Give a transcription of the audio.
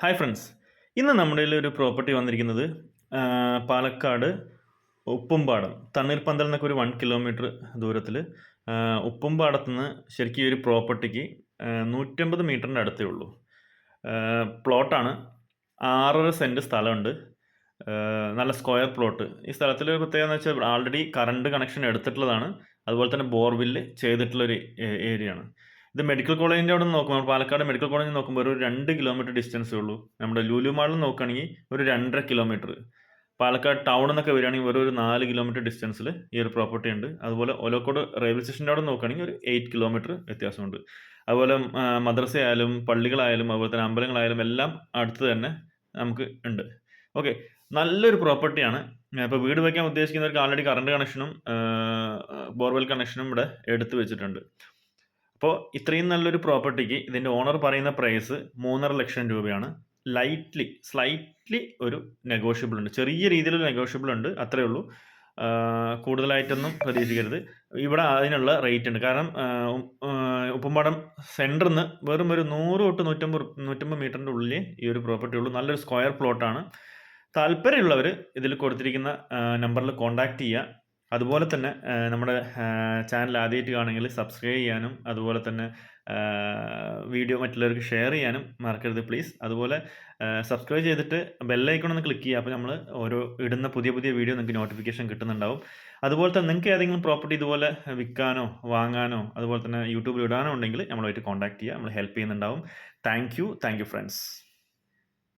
Hi friends ഇന്ന് നമ്മുടെ ഒരു പ്രോപ്പർട്ടി വന്നിരിക്കുന്നത് പാലക്കാട് ഉപ്പുംപാടം. തണ്ണീർപ്പന്തൽ എന്നൊക്കെ ഒരു വൺ കിലോമീറ്റർ ദൂരത്തിൽ ഉപ്പുംപാടത്ത് നിന്ന് ശരിക്കും ഈ ഒരു പ്രോപ്പർട്ടിക്ക് നൂറ്റമ്പത് മീറ്ററിന്റെ അടുത്തേ ഉള്ളൂ. പ്ലോട്ടാണ് ആറര സെന്റ് സ്ഥലമുണ്ട്. നല്ല സ്ക്വയർ പ്ലോട്ട് ഈ സ്ഥലത്തിൽ ഒരു പ്രത്യേകത എന്ന് വെച്ചാൽ ആൾറെഡി കറണ്ട് കണക്ഷൻ എടുത്തിട്ടുള്ളതാണ്. അതുപോലെ തന്നെ ബോർവെല്ല് ചെയ്തിട്ടുള്ളൊരു ഏരിയയാണ് ഇത് മെഡിക്കൽ കോളേജിന്റെ അവിടെ നോക്കുമ്പോൾ പാലക്കാട് മെഡിക്കൽ കോളേജിൽ നോക്കുമ്പോൾ ഒരു രണ്ട് കിലോമീറ്റർ ഡിസ്റ്റൻസേ ഉള്ളൂ. നമ്മുടെ ലൂലു മാളിൽ നോക്കുകയാണെങ്കിൽ ഒരു രണ്ടര കിലോമീറ്റർ പാലക്കാട് ടൗൺ എന്നൊക്കെ വരികയാണെങ്കിൽ വെറും ഒരു നാല് കിലോമീറ്റർ ഡിസ്റ്റൻസിൽ ഈ ഒരു പ്രോപ്പർട്ടി ഉണ്ട്. അതുപോലെ ഒലക്കോട് റെയിൽവേ സ്റ്റേഷന്റെ അവിടെ നോക്കുകയാണെങ്കിൽ ഒരു എയ്റ്റ് കിലോമീറ്റർ വ്യത്യാസമുണ്ട്. അതുപോലെ മദ്രസ മദ്രസയായാലും പള്ളികളായാലും അതുപോലെ തന്നെ അമ്പലങ്ങളായാലും എല്ലാം അടുത്ത് തന്നെ നമുക്ക് ഉണ്ട്. ഓക്കെ നല്ലൊരു പ്രോപ്പർട്ടിയാണ് ഇപ്പോൾ വീട് വയ്ക്കാൻ ഉദ്ദേശിക്കുന്നവർക്ക് ആൾറെഡി കറണ്ട് കണക്ഷനും ബോർവെൽ കണക്ഷനും ഇവിടെ എടുത്തു വെച്ചിട്ടുണ്ട്. അപ്പോൾ ഇത്രയും നല്ലൊരു പ്രോപ്പർട്ടിക്ക് ഇതിന്റെ ഓണർ പറയുന്ന പ്രൈസ് മൂന്നര ലക്ഷം രൂപയാണ്. ലൈറ്റ്ലി സ്ലൈറ്റ്ലി ഒരു നെഗോഷ്യബിൾ ഉണ്ട്. ചെറിയ രീതിയിലൊരു നെഗോഷ്യബിൾ ഉണ്ട് അത്രയേ ഉള്ളൂ. കൂടുതലായിട്ടൊന്നും പ്രതീക്ഷിക്കരുത്. ഇവിടെ അതിനുള്ള റേറ്റ് ഉണ്ട്. കാരണം ഉപ്പുംപാടം സെന്ററിൽ നിന്ന് വെറും ഒരു നൂറ് തൊട്ട് നൂറ്റമ്പത് നൂറ്റമ്പത് മീറ്ററിന്റെ ഉള്ളിൽ ഈ ഒരു പ്രോപ്പർട്ടി ഉള്ളൂ. നല്ലൊരു സ്ക്വയർ പ്ലോട്ടാണ് താല്പര്യമുള്ളവർ ഇതിൽ കൊടുത്തിരിക്കുന്ന നമ്പറിൽ കോൺടാക്റ്റ് ചെയ്യുക. അതുപോലെ തന്നെ നമ്മുടെ ചാനൽ ആദ്യമായിട്ട് കാണുമെങ്കിൽ സബ്സ്ക്രൈബ് ചെയ്യാനും അതുപോലെ തന്നെ വീഡിയോ മറ്റുള്ളവർക്ക് ഷെയർ ചെയ്യാനും മറക്കരുത് പ്ലീസ് അതുപോലെ സബ്സ്ക്രൈബ് ചെയ്തിട്ട് ബെല്ലൈക്കൺ ഒന്ന് ക്ലിക്ക് ചെയ്യുക അപ്പോൾ നമ്മൾ ഓരോ ഇടുന്ന പുതിയ പുതിയ വീഡിയോ നിങ്ങൾക്ക് നോട്ടിഫിക്കേഷൻ കിട്ടുന്നുണ്ടാവും. അതുപോലെ തന്നെ നിങ്ങൾക്ക് ഏതെങ്കിലും പ്രോപ്പർട്ടി ഇതുപോലെ വിൽക്കാനോ വാങ്ങാനോ അതുപോലെ തന്നെ യൂട്യൂബിൽ ഇടാനോ ഉണ്ടെങ്കിൽ നമ്മളുമായിട്ട് കോൺടാക്ട് ചെയ്യുക നമ്മൾ ഹെൽപ്പ് ചെയ്യുന്നുണ്ടാവും. Thank you thank you friends